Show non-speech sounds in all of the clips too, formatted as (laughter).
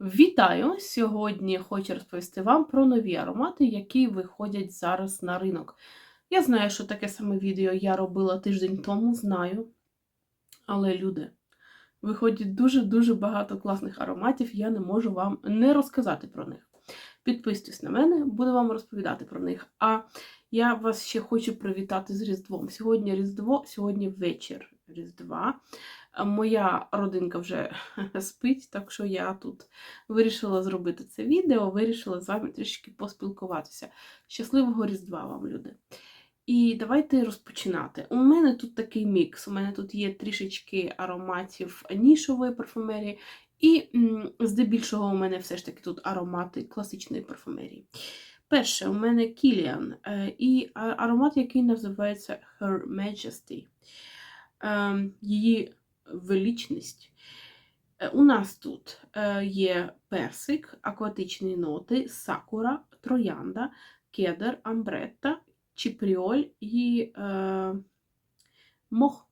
Вітаю! Сьогодні хочу розповісти вам про нові аромати, які виходять зараз на ринок. Я знаю, що таке саме відео я робила тиждень тому, знаю. Але, люди, виходить дуже-дуже багато класних ароматів, я не можу вам не розказати про них. Підписуйтесь на мене, буду вам розповідати про них. А я вас ще хочу привітати з Різдвом. Сьогодні Різдво, сьогодні вечір Різдва. Моя родинка вже (laughs) спить, так що я тут вирішила зробити це відео, вирішила з вами трішки поспілкуватися. Щасливого Різдва вам, люди! І давайте розпочинати. У мене тут такий мікс. У мене тут є трішечки ароматів нішової парфумерії, і здебільшого у мене все ж таки тут аромати класичної парфумерії. Перше, у мене Кіліан і аромат, який називається Her Majesty. Ем, її величність. Е, у нас тут е, є персик, акватичні ноти, сакура, троянда, кедр, амбретта, чіпріоль і е, мох.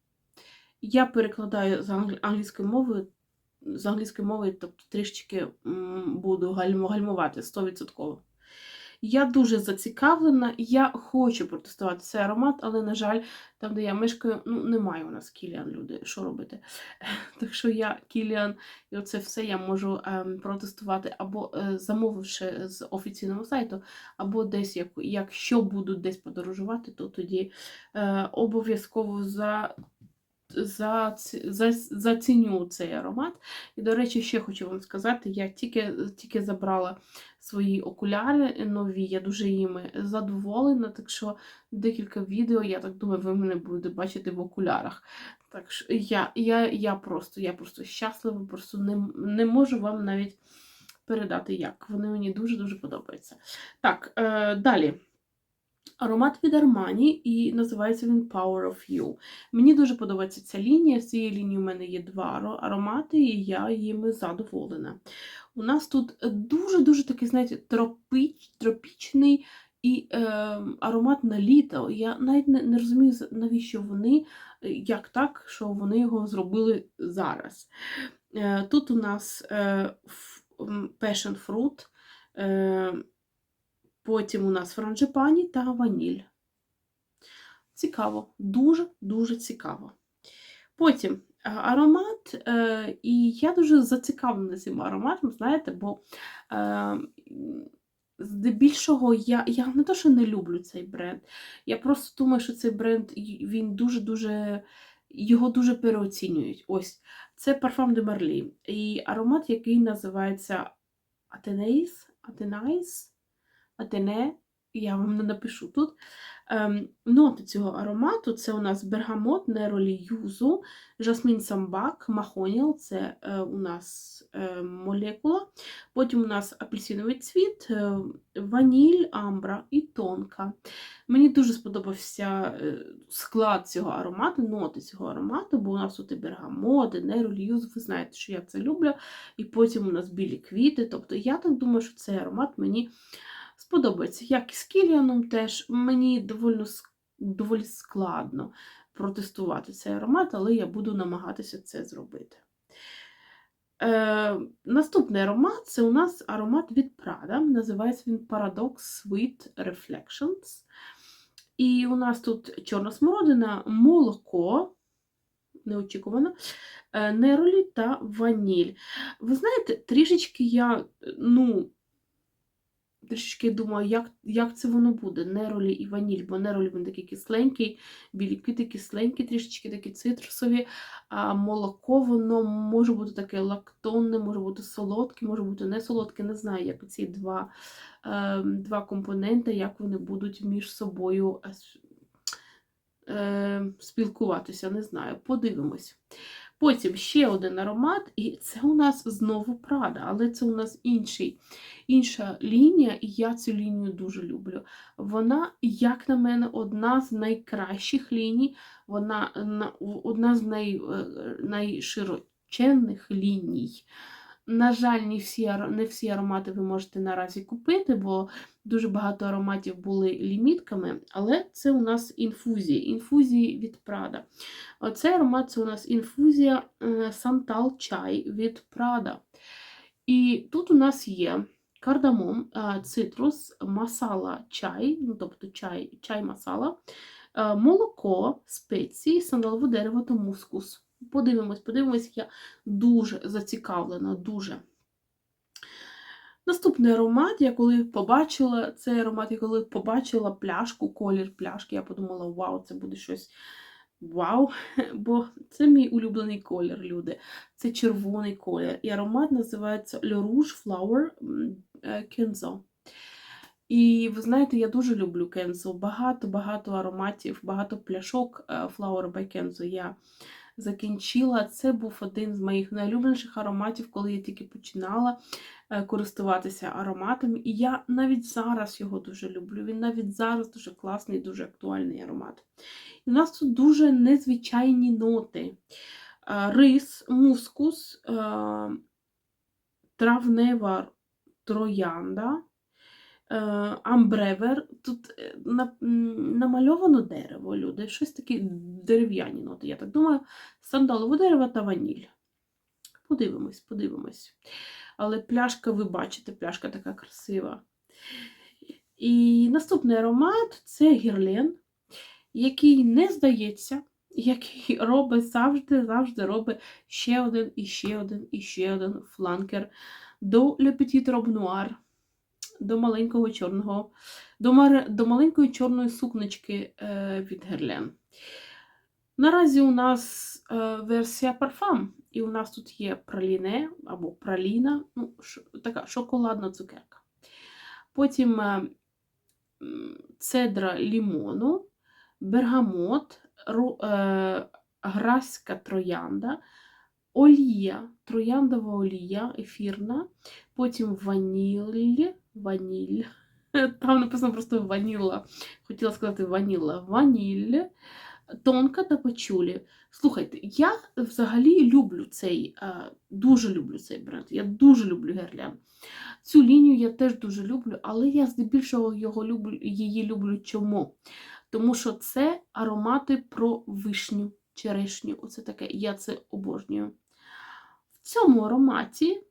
Я перекладаю з англійської мови, з англійської мови, тобто трішечки буду гальмувати 100%. Я дуже зацікавлена, я хочу протестувати цей аромат, але, на жаль, там, де я мешкаю, ну, немає у нас Кіліан, люди, що робити. (laughs) Так що я Кіліан, і оце все я можу ем, протестувати, або е, замовивши з офіційного сайту, або десь, як, якщо буду десь подорожувати, то тоді е, обов'язково за за, за, заціню цей аромат. І, до речі, ще хочу вам сказати, я тільки тільки забрала свої окуляри нові, я дуже їми задоволена, так що декілька відео, я так думаю, ви мене будете бачити в окулярах. Так що я я, я просто я просто щаслива, просто не, не можу вам навіть передати, як. Вони мені дуже-дуже подобаються. Так, е, далі. Аромат від Armani і називається він Power of You. Мені дуже подобається ця лінія. З цієї лінії у мене є два аромати, і я їми задоволена. У нас тут дуже-дуже такий, знаєте, тропіч, тропічний і е, аромат на літо. Я навіть не, не розумію, навіщо вони, як так, що вони його зробили зараз. Е, Тут у нас е, Passion Fruit. Е, Потім у нас франджипані та ваніль. Цікаво, дуже-дуже цікаво. Потім е, аромат, е, і я дуже зацікавлена цим ароматом, знаєте, бо е, здебільшого я я не то, що не люблю цей бренд. Я просто думаю, що цей бренд він дуже-дуже. Його дуже переоцінюють. Ось, це парфум де Марлі. І аромат, який називається Атенеїс. Атенайс. Атене, я вам не напишу тут. Ем, ноти цього аромату це у нас бергамот, неролі юзу, жасмін самбак, махоніл це е, у нас е, молекула. Потім у нас апельсиновий цвіт, е, ваніль, амбра і тонка. Мені дуже сподобався е, склад цього аромату, ноти цього аромату, бо у нас тут і бергамот, і неролі юз, ви знаєте, що я це люблю. І потім у нас білі квіти. Тобто я так думаю, що цей аромат мені. Сподобається, як і з Кіліаном теж. Мені доволі, доволі складно протестувати цей аромат, але я буду намагатися це зробити. Е, Наступний аромат це у нас аромат від Prada. Називається він Paradox Sweet Reflections. І у нас тут чорна смородина, молоко, неочікувано, е, неролі та ваніль. Ви знаєте, трішечки я, ну, трішки думаю, як як це воно буде, неролі і ваніль, бо неролі він такий кисленький, білі квіти кисленькі, трішечки такі цитрусові, а молоко воно може бути таке лактонне, може бути солодке, може бути не солодке. Не знаю, як ці два е, два компоненти, як вони будуть між собою е, е спілкуватися. Не знаю, подивимось. Потім ще один аромат, і це у нас знову Прада, але це у нас інший, інша лінія, і я цю лінію дуже люблю. Вона, як на мене, одна з найкращих ліній, вона одна з най, е, найшироченних ліній. На жаль, не всі не всі аромати ви можете наразі купити, бо дуже багато ароматів були лімітками, але це у нас інфузії, інфузії від Прада. Оцей аромат це у нас інфузія е, Сантал чай від Прада. І тут у нас є кардамон, е, цитрус, масала чай, ну тобто чай, чай масала, е, молоко, спеції, сандалове дерево та мускус. Подивимось, подивимось, я дуже зацікавлена, дуже. Наступний аромат, я коли побачила цей аромат, я коли побачила пляшку, колір пляшки, я подумала, вау, це буде щось вау, (laughs) бо це мій улюблений колір, люди. Це червоний колір. І аромат називається Le Rouge Flower е, Kenzo. І ви знаєте, я дуже люблю Kenzo. Багато-багато ароматів, багато пляшок е, Flower by Kenzo я закінчила. Це був один з моїх найулюбленіших ароматів, коли я тільки починала е, користуватися ароматами. І я навіть зараз його дуже люблю. Він навіть зараз дуже класний, дуже актуальний аромат. І у нас тут дуже незвичайні ноти. Е, Рис, мускус, е, травнева троянда, амбревер. Тут е, на- намальовано дерево, люди. Щось такі дерев'яні ноти, я так думаю. Сандалове дерево та ваніль. Подивимось, подивимось. Але пляшка, ви бачите, пляшка така красива. І наступний аромат це гірлен, який не здається, який робить завжди, завжди робить ще один, і ще один, і ще один фланкер до Le Petit Robe Noir, до маленького чорного, до, мар- до маленької чорної сукнички е, від Герлен. Наразі у нас е, версія парфам, і у нас тут є праліне або праліна, ну, ш, така шоколадна цукерка. Потім е, цедра лімону, бергамот, ру, е, граська троянда, олія, трояндова олія ефірна, потім ваніль, ваніль. (laughs) Там написано просто ваніла. Хотіла сказати ваніла, ваніль, тонка та пачулі. Слухайте, я взагалі люблю цей, е, дуже люблю цей бренд. Я дуже люблю Герлян. Цю лінію я теж дуже люблю, але я здебільшого його люблю, її люблю чому? Тому що це аромати про вишню, черешню. Оце таке, я це обожнюю. В цьому ароматі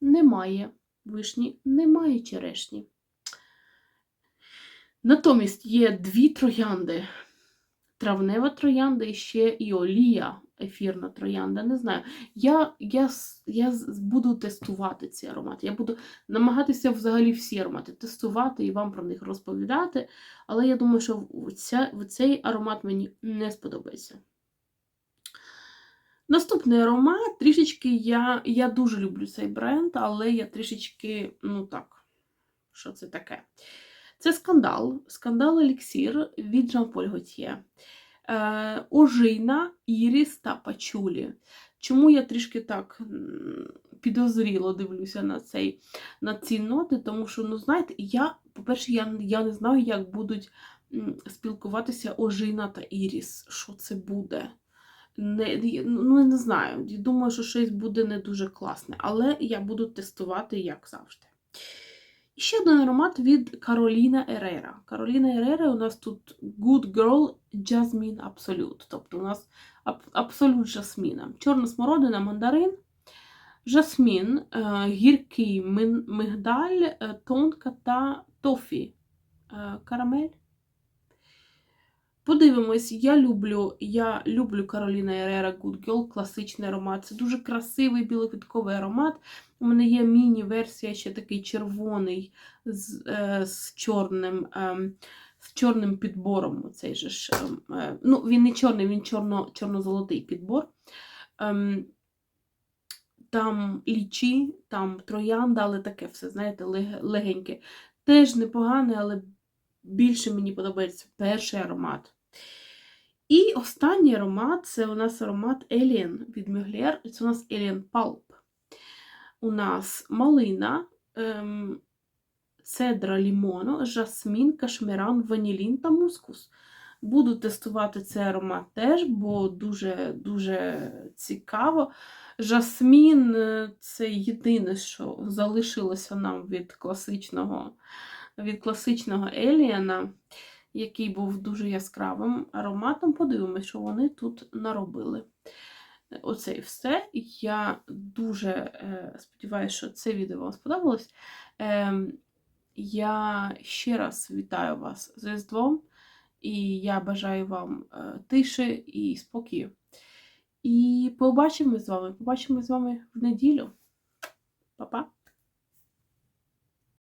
немає вишні, немає черешні. Натомість є дві троянди. Травнева троянда і ще і олія, ефірна троянда. Не знаю. Я, я, я буду тестувати ці аромати. Я буду намагатися взагалі всі аромати тестувати і вам про них розповідати. Але я думаю, що ця, цей аромат мені не сподобається. Наступний аромат, трішечки я, я дуже люблю цей бренд, але я трішечки, ну так, що це таке? Це скандал. Скандал еліксір від Jean-Paul Gaultier. Е, ожина, іріс та пачулі. Чому я трішки так підозріло дивлюся на, цей, на ці ноти? Тому що, ну знаєте, я, по-перше, я, я не знаю, як будуть спілкуватися ожина та іріс. Що це буде? Не, ну, не знаю. Думаю, що щось буде не дуже класне, але я буду тестувати, як завжди. І ще один аромат від Кароліна Ерера. Кароліна Ерера у нас тут Good Girl Jasmine Absolute. Тобто у нас абсолют жасміна. Чорна смородина, мандарин, жасмін, е, гіркий мигдаль, е, тонка та тофі. Е, Карамель. Подивимось, я люблю, я люблю Кароліна Ерера Good Girl, класичний аромат. Це дуже красивий білоквітковий аромат. У мене є міні-версія, ще такий червоний з, е, з чорним. ем, з чорним підбором. Цей же ж, ем, е, ну, він не чорний, він чорно, чорно-золотий підбор. Ем, там лічі, там троянда, але таке все, знаєте, легеньке. Теж непогане, але більше мені подобається перший аромат. І останній аромат це у нас аромат Alien від Mugler. Це у нас Alien Pulp. У нас малина, ем, цедра лімону, жасмін, кашмиран, ванілін та мускус. Буду тестувати цей аромат теж, бо дуже дуже цікаво. Жасмін е, це єдине, що залишилося нам від класичного, від класичного Еліана, який був дуже яскравим ароматом. Подивимось, що вони тут наробили. Оце і все. Я дуже е, сподіваюся, що це відео вам сподобалось. Ем, я ще раз вітаю вас з Різдвом, і я бажаю вам е, тиші і спокою. І побачимось з вами. Побачимось з вами в неділю. Па-па!